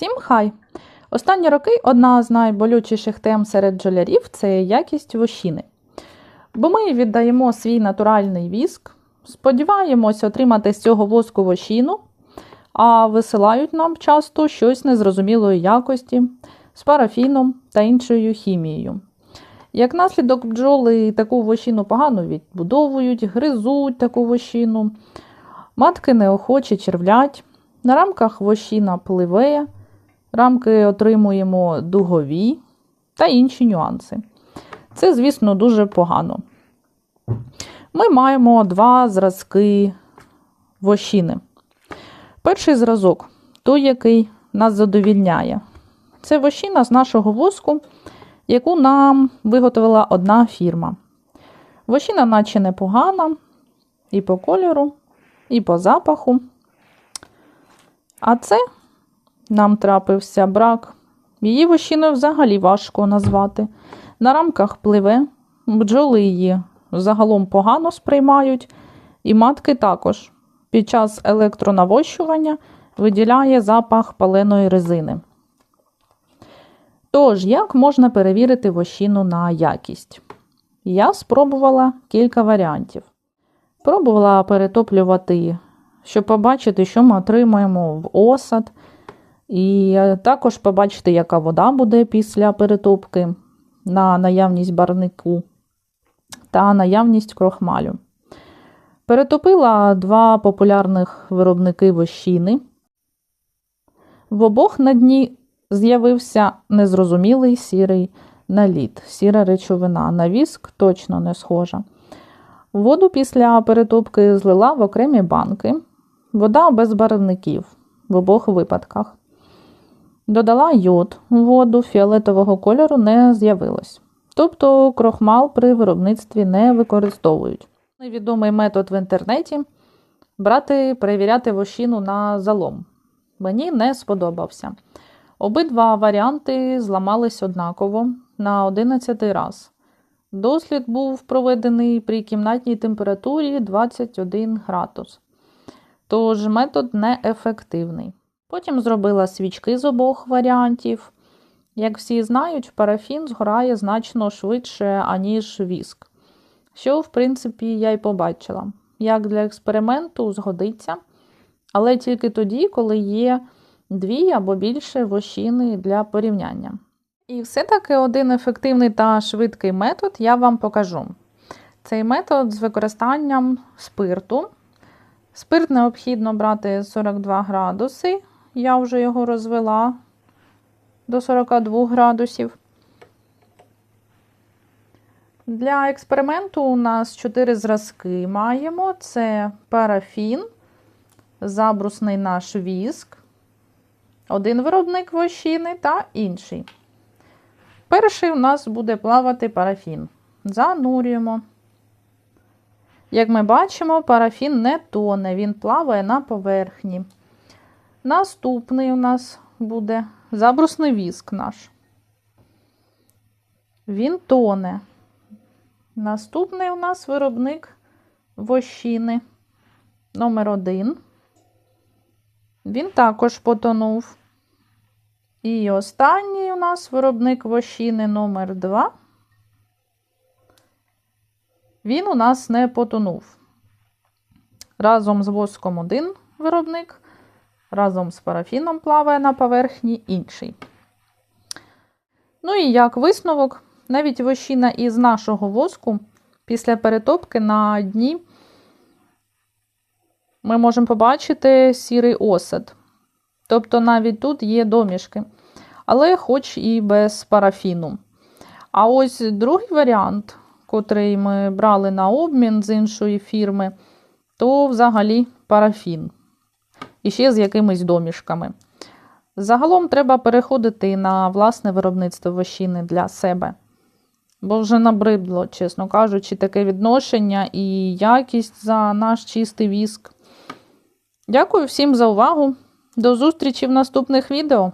Всім хай! Останні роки одна з найболючіших тем серед бджолярів це якість вощини. Бо ми віддаємо свій натуральний віск, сподіваємось отримати з цього воску вощину, а висилають нам часто щось незрозумілої якості з парафіном та іншою хімією. Як наслідок бджоли таку вощину погано відбудовують, гризуть таку вощину, матки неохоче червлять, на рамках вощина пливе, рамки отримуємо дугові та інші нюанси. Це, звісно, дуже погано. Ми маємо два зразки вощини. Перший зразок той, який нас задовільняє. Це вощина з нашого воску, яку нам виготовила одна фірма. Вощина, наче непогана, і по кольору, і по запаху. А це нам трапився брак. Її вощиною взагалі важко назвати. На рамках пливе, бджоли її загалом погано сприймають, і матки також під час електронавощування виділяє запах паленої резини. Тож, як можна перевірити вощину на якість? Я спробувала кілька варіантів. Пробувала перетоплювати, щоб побачити, що ми отримаємо в осад, і також побачити, яка вода буде після перетопки на наявність барнику та наявність крохмалю. Перетопила два популярних виробники вощини. В обох на дні з'явився незрозумілий сірий наліт, сіра речовина. На віск точно не схожа. Воду після перетопки злила в окремі банки. Вода без барвників в обох випадках. Додала йод воду фіолетового кольору не з'явилось. Тобто крохмал при виробництві не використовують. Невідомий метод в інтернеті брати, перевіряти вощину на залом. Мені не сподобався. Обидва варіанти зламались однаково на 11 раз. Дослід був проведений при кімнатній температурі 21 градус. Тож метод неефективний. Потім зробила свічки з обох варіантів. Як всі знають, парафін згорає значно швидше, аніж віск. Що, в принципі, я й побачила. Як для експерименту згодиться, але тільки тоді, коли є дві або більше вощини для порівняння. І все-таки один ефективний та швидкий метод я вам покажу. Цей метод з використанням спирту. Спирт необхідно брати 42 градуси, я вже його розвела до 42 градусів. Для експерименту у нас 4 зразки маємо: це парафін, забрусний наш віск, один виробник вощини та інший. Перший у нас буде плавати парафін. Занурюємо. Як ми бачимо, парафін не тоне, він плаває на поверхні. Наступний у нас буде забрусний віск наш. Він тоне. Наступний у нас виробник вощини номер один. Він також потонув. І останній у нас виробник вощини номер 2 Він у нас не потонув. Разом з воском один виробник, разом з парафіном плаває на поверхні інший. Ну і як висновок, навіть вощина із нашого воску після перетопки на дні ми можемо побачити сірий осад. Тобто навіть тут є домішки, але хоч і без парафіну. А ось другий варіант, котрий ми брали на обмін з іншої фірми, то взагалі парафін. І ще з якимись домішками. Загалом треба переходити на власне виробництво вощини для себе. Бо вже набридло, чесно кажучи, таке відношення і якість за наш чистий віск. Дякую всім за увагу! До зустрічі в наступних відео!